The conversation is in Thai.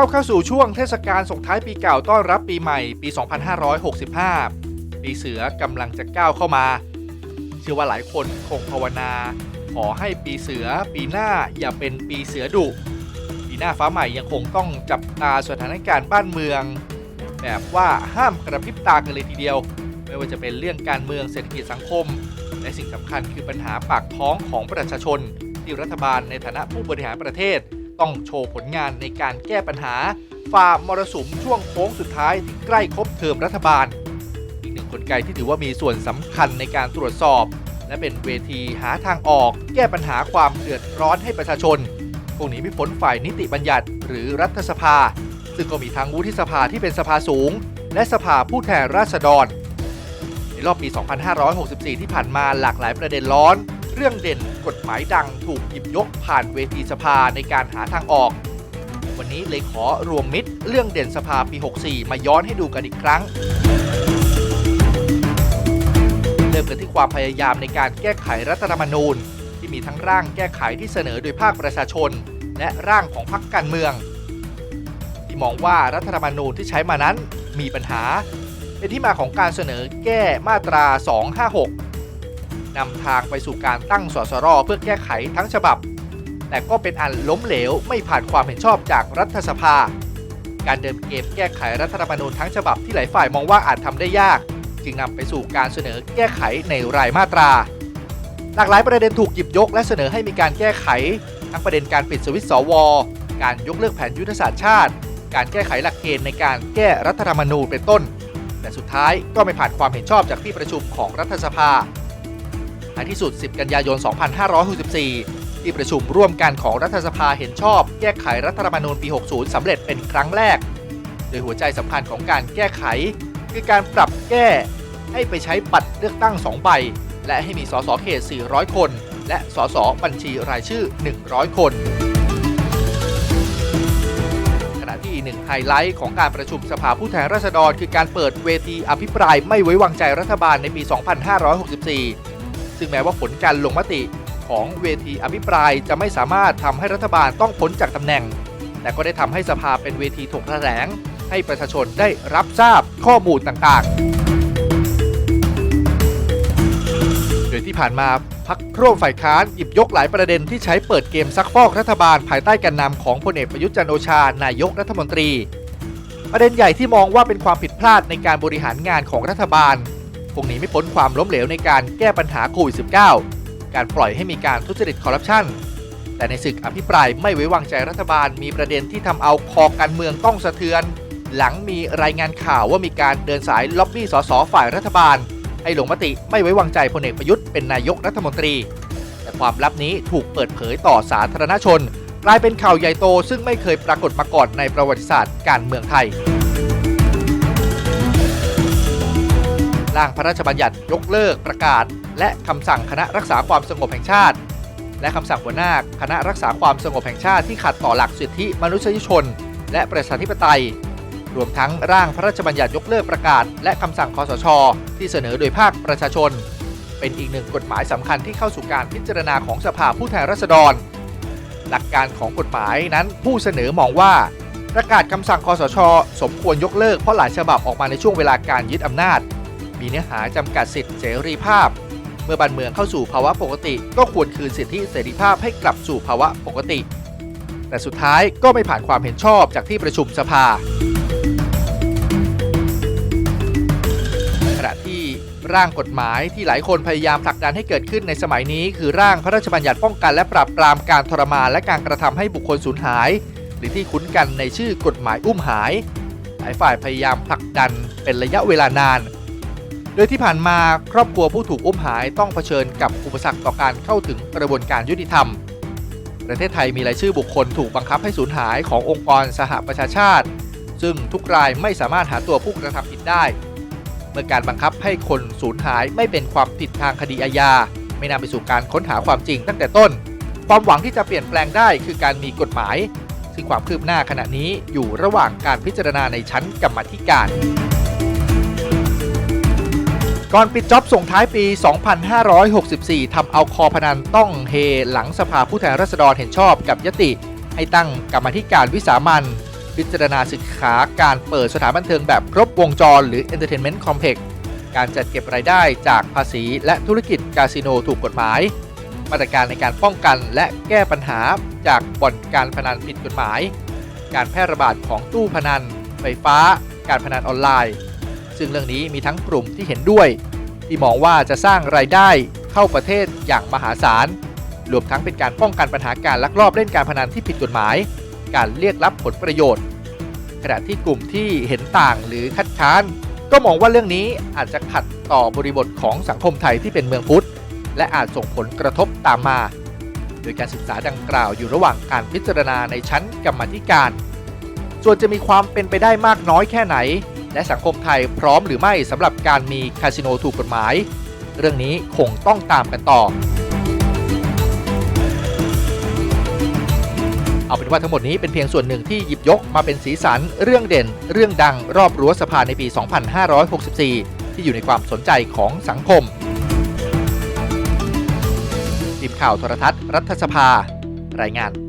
ก้าวเข้าสู่ช่วงเทศกาลส่งท้ายปีเก่าต้อนรับปีใหม่ปี 2565 ปีเสือกำลังจะก้าวเข้ามา เชื่อว่าหลายคนคงภาวนา ขอให้ปีเสือปีหน้าอย่าเป็นปีเสือดุ ปีหน้าฟ้าใหม่ยังคงต้องจับตาสถานการณ์บ้านเมือง แบบว่าห้ามกระพริบตากันเลยทีเดียว ไม่ว่าจะเป็นเรื่องการเมืองเศรษฐกิจสังคม และสิ่งสำคัญคือปัญหาปากท้องของประชาชนที่รัฐบาลในฐานะผู้บริหารประเทศ ต้องโชว์ผลงานในการแก้ปัญหาฝ่ามรสุมช่วงโค้งสุดท้ายที่ใกล้ครบเทอมรัฐบาล อีกหนึ่งกลไกที่ถือว่ามีส่วนสำคัญในการตรวจสอบ และเป็นเวทีหาทางออก แก้ปัญหาความเดือดร้อนให้ประชาชนพวกนี้ไม่พ้นฝ่ายนิติบัญญัติ หรือรัฐสภา ซึ่งก็มีทั้งวุฒิสภาที่เป็นสภาสูง และสภาผู้แทนราษฎร ในรอบปี 2564 ที่ผ่านมาหลากหลายประเด็นร้อน เรื่องเด่นกฎหมายดังถูกหยิบยกผ่านเวทีสภาในการหาทางออก วันนี้เลยขอรวมมิตรเรื่องเด่นสภาปี 64 มาย้อนให้ดูกันอีกครั้ง เริ่มกันที่ความพยายามในการแก้ไขรัฐธรรมนูญ ที่มีทั้งร่างแก้ไขที่เสนอโดยภาคประชาชน และร่างของพรรคการเมือง ที่มองว่ารัฐธรรมนูญที่ใช้มานั้นมีปัญหา เป็นที่มาของการเสนอแก้มาตรา 256 นำทางไปสู่การตั้งสสรเพื่อแก้ไขทั้งฉบับ แต่ก็เป็นอันล้มเหลวไม่ผ่านความเห็นชอบจากรัฐสภา การเดินเกมแก้ไขรัฐธรรมนูญทั้งฉบับที่หลายฝ่ายมองว่าอาจทำได้ยาก จึงนำไปสู่การเสนอแก้ไขในรายมาตรา หลากหลายประเด็นถูกหยิบยกและเสนอให้มีการแก้ไข ทั้งประเด็นการปิดสวิตสวการยกเลิกแผนยุทธศาสตร์ชาติ การแก้ไขหลักเกณฑ์ในการแก้รัฐธรรมนูญเป็นต้น แต่สุดท้ายก็ไม่ผ่านความเห็นชอบจากที่ประชุมของรัฐสภา ท้ายที่สุด 10 กันยายน 2564 ที่ประชุมร่วมกันของรัฐสภาเห็นชอบ แก้ไขรัฐธรรมนูญปี 60 สำเร็จเป็นครั้งแรก โดยหัวใจสำคัญของการแก้ไข คือการปรับแก้ ให้ไปใช้บัตรเลือกตั้ง 2 ใบ และให้มีสสเขต 400 คน และสสบัญชีรายชื่อ 100 คนขณะที่หนึ่งไฮไลท์ของการประชุมสภาผู้แทนราษฎร คือการเปิดเวทีอภิปรายไม่ไว้วางใจรัฐบาลในปี 2564 ซึ่งแม้ว่าผลการลงมติของเวทีอภิปรายจะไม่สามารถทำให้รัฐบาลต้องพ้นจากตำแหน่ง แต่ก็ได้ทำให้สภาเป็นเวทีถกแถลง ให้ประชาชนได้รับทราบข้อมูลต่างๆ โดยที่ผ่านมาพักร่วมฝ่ายค้านหยิบยกหลายประเด็นที่ใช้เปิดเกมซักฟอกรัฐบาลภายใต้การนำของพลเอกประยุทธ์จันโอชานายกรัฐมนตรี ประเด็นใหญ่ที่มองว่าเป็นความผิดพลาดในการบริหารงานของรัฐบาล งหนีไม่พ้นความล้มเหลวในการแก้ปัญหาโควิด -19 การปล่อยให้มีการทุจริตคอร์รัปชันแต่ในศึกอภิปรายไม่ไว้วางใจรัฐบาลมีประเด็นที่ทำเอาคอการเมืองต้องสะเทือน หลังมีรายงานข่าวว่ามีการเดินสายล็อบบี้สสฝ่ายรัฐบาล ให้ลงมติไม่ไว้วางใจพลเอกประยุทธ์เป็นนายกรัฐมนตรี แต่ความลับนี้ถูกเปิดเผยต่อสาธารณชน กลายเป็นข่าวใหญ่โตซึ่งไม่เคยปรากฏมาก่อนในประวัติศาสตร์การเมืองไทย ร่างพระราชบัญญัติยกเลิกประกาศ และคำสั่งคณะรักษาความสงบแห่งชาติ และคำสั่งหัวหน้าคณะรักษาความสงบแห่งชาติที่ขัดต่อหลักสิทธิมนุษยชน และประชาธิปไตย รวมทั้งร่างพระราชบัญญัติยกเลิกประกาศ และคำสั่งคอสช ที่เสนอโดยภาคประชาชน เป็นอีกหนึ่งกฎหมายสำคัญที่เข้าสู่การพิจารณาของสภาผู้แทนราษฎร หลักการของกฎหมายนั้นผู้เสนอมองว่าประกาศคำสั่งคอสช สมควรยกเลิกเพราะหลายฉบับออกมาในช่วงเวลาการยึดอำนาจ มีเนื้อหาจำกัดสิทธิเสรีภาพ เมื่อบ้านเมืองเข้าสู่ภาวะปกติ ก็ควรคืนสิทธิเสรีภาพให้กลับสู่ภาวะปกติ แต่สุดท้ายก็ไม่ผ่านความเห็นชอบจากที่ประชุมสภาขณะที่ร่างกฎหมายที่หลายคนพยายามผลักดันให้เกิดขึ้นในสมัยนี้ คือร่างพระราชบัญญัติป้องกันและปราบปรามการทรมานและการกระทำให้บุคคลสูญหาย หรือที่คุ้นกันในชื่อกฎหมายอุ้มหาย หลายฝ่ายพยายามผลักดันเป็นระยะเวลานาน ดยที่ผ่านมาครอบครัวผู้ถูกอุ้มหายต้องเผชิญกับอุปสรรคต่อการเข้าถึงกระบวนการยุติธรรม ประเทศไทยมีรายชื่อบุคคลถูกบังคับให้สูญหายขององค์กรสหประชาชาติ ซึ่งทุกรายไม่สามารถหาตัวผู้กระทำผิดได้ เมื่อการบังคับให้คนสูญหายไม่เป็นความผิดทางคดีอาญาไม่นำไปสู่การค้นหาความจริงตั้งแต่ต้น ความหวังที่จะเปลี่ยนแปลงได้คือการมีกฎหมาย ซึ่งความคืบหน้าขณะนี้อยู่ระหว่างการพิจารณาในชั้นกรรมธิการ ก่อนปิดจ็อบส่งท้ายปี 2564 ทำเอาคอพนันต้องเฮหลังสภาผู้แทนราษฎรเห็นชอบกับยติ ให้ตั้งกรรมธิการวิสามันพิจารณาศึกษาการเปิดสถานบันเทิงแบบครบวงจรหรือ Entertainment Complex การจัดเก็บรายได้จากภาษีและธุรกิจคาสิโนถูกกฎหมาย มาตรการในการป้องกันและแก้ปัญหาจากบ่อนการพนันผิดกฎหมาย การแพร่ระบาดของตู้พนัน ไฟฟ้า การพนันออนไลน์ ซึ่งเรื่องนี้มีทั้งกลุ่มที่เห็นด้วย ที่มองว่าจะสร้างรายได้เข้าประเทศอย่างมหาศาลรวมทั้งเป็นการป้องกันปัญหาการลักลอบเล่นการพนันที่ผิดกฎหมาย การเรียกรับผลประโยชน์ ขณะที่กลุ่มที่เห็นต่างหรือคัดค้าน ก็มองว่าเรื่องนี้อาจจะขัดต่อบริบทของสังคมไทยที่เป็นเมืองพุทธ และอาจส่งผลกระทบตามมา โดยการศึกษาดังกล่าวอยู่ระหว่างการพิจารณาในชั้นกรรมธิการ ส่วนจะมีความเป็นไปได้มากน้อยแค่ไหน และสังคมไทยพร้อมหรือไม่สำหรับการมีคาสิโนถูกกฎหมาย เรื่องนี้คงต้องตามกันต่อ เอาเป็นว่าทั้งหมดนี้เป็นเพียงส่วนหนึ่งที่หยิบยกมาเป็นสีสัน เรื่องเด่น เรื่องดังรอบรั้วสภาในปี 2564 ที่อยู่ในความสนใจของสังคมทีมข่าวโทรทัศน์ รัฐสภา รายงาน